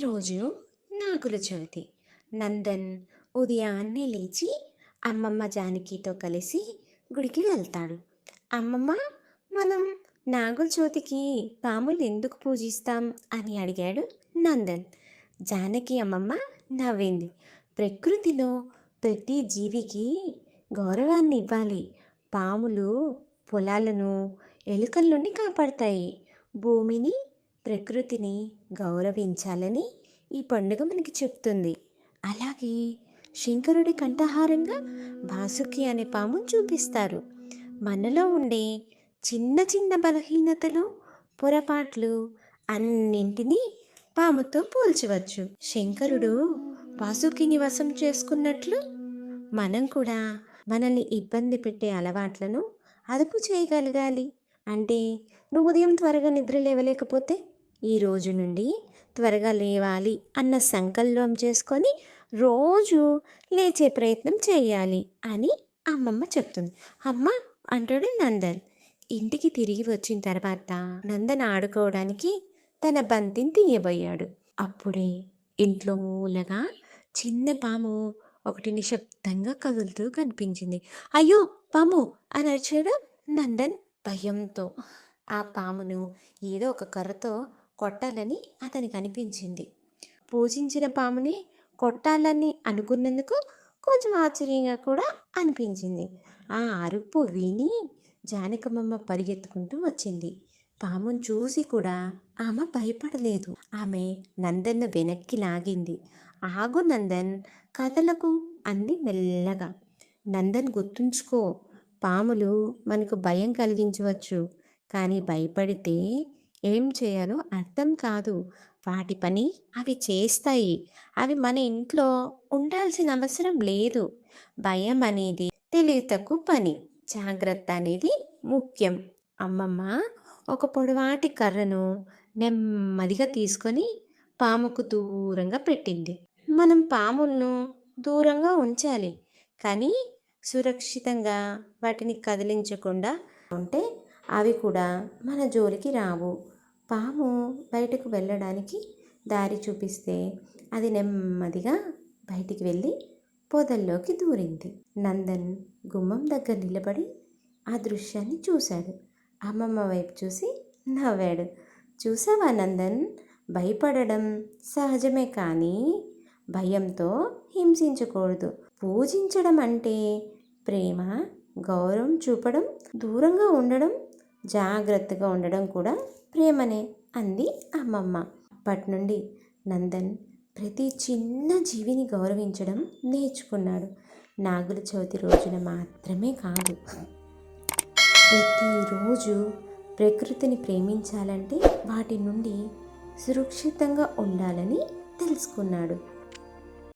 ఈరోజు నాగుల చవితి నందన్ ఉదయాన్నే లేచి అమ్మమ్మ జానకితో కలిసి గుడికి వెళ్తాడు. అమ్మమ్మ మనం నాగుల చవితికి పాములు ఎందుకు పూజిస్తాం అని అడిగాడు నందన్. జానకి అమ్మమ్మ నవ్వింది. ప్రకృతిలో ప్రతి జీవికి గౌరవాన్ని ఇవ్వాలి. పాములు పొలాలను ఎలుకల నుండి కాపాడతాయి. భూమిని ప్రకృతిని గౌరవించాలని ఈ పండుగ మనకి చెప్తుంది. అలాగే శంకరుడి కంఠహారంగా బాసుకి అనే పాము చూపిస్తారు. మనలో ఉండే చిన్న చిన్న బలహీనతలు పొరపాట్లు అన్నింటినీ పాముతో పోల్చవచ్చు. శంకరుడు వాసుకిని వశం చేసుకున్నట్లు మనం కూడా మనల్ని ఇబ్బంది పెట్టే అలవాట్లను అదుపు చేయగలగాలి. అంటే నువ్వు ఉదయం త్వరగా నిద్ర లేవలేకపోతే ఈ రోజు నుండి త్వరగా లేవాలి అన్న సంకల్పం చేసుకొని రోజు లేచే ప్రయత్నం చేయాలి అని అమ్మమ్మ చెప్తుంది. అమ్మ అంటాడు నందన్. ఇంటికి తిరిగి వచ్చిన తర్వాత నందన్ ఆడుకోవడానికి తన బంతిని తీయబోయాడు. అప్పుడే ఇంట్లో మూలగా చిన్న పాము ఒకటి నిశ్శబ్దంగా కదులుతూ కనిపించింది. అయ్యో పాము! అని అరిచాడు నందన్. భయంతో ఆ పామును ఏదో ఒక కర్రతో కొట్టాలని అతనికి అనిపించింది. పూజించిన పాముని కొట్టాలని అనుకున్నందుకు కొంచెం ఆశ్చర్యంగా కూడా అనిపించింది. ఆ అరుపు విని జానకమ్మమ్మ పరిగెత్తుకుంటూ వచ్చింది. పామును చూసి కూడా ఆమె భయపడలేదు. ఆమె నందన్ను వెనక్కి లాగింది. ఆగు నందన్ కథలకు అంది మెల్లగా. నందన్ గుర్తుంచుకో. పాములు మనకు భయం కలిగించవచ్చు. కానీ భయపడితే ఏం చేయాలో అర్థం కాదు. వాటి పని అవి చేస్తాయి. అవి మన ఇంట్లో ఉండాల్సిన అవసరం లేదు. భయం అనేది తెలివి పని. జాగ్రత్త అనేది ముఖ్యం. అమ్మమ్మ ఒక పొడవాటి కర్రను నెమ్మదిగా తీసుకొని పాముకు దూరంగా పెట్టింది. మనం పాములను దూరంగా ఉంచాలి. కానీ సురక్షితంగా వాటిని కదిలించకుండా ఉంటే అవి కూడా మన జోలికి రావు. పాము బయటకు వెళ్ళడానికి దారి చూపిస్తే అది నెమ్మదిగా బయటికి వెళ్ళి పొదల్లోకి దూరింది. నందన్ గుమ్మం దగ్గర నిలబడి ఆ దృశ్యాన్ని చూశాడు. అమ్మమ్మ వైపు చూసి నవ్వాడు. చూసావా నందన్? భయపడడం సహజమే కానీ భయంతో హింసించకూడదు. పూజించడం అంటే ప్రేమ గౌరవం చూపడం దూరంగా ఉండడం జాగ్రత్తగా ఉండడం కూడా ప్రేమనే అంది అమ్మమ్మ. అప్పటి నుండి నందన్ ప్రతి చిన్న జీవిని గౌరవించడం నేర్చుకున్నాడు. నాగుల చవితి రోజున మాత్రమే కాదు ప్రతిరోజు ప్రకృతిని ప్రేమించాలంటే వాటి నుండి సురక్షితంగా ఉండాలని తెలుసుకున్నాడు.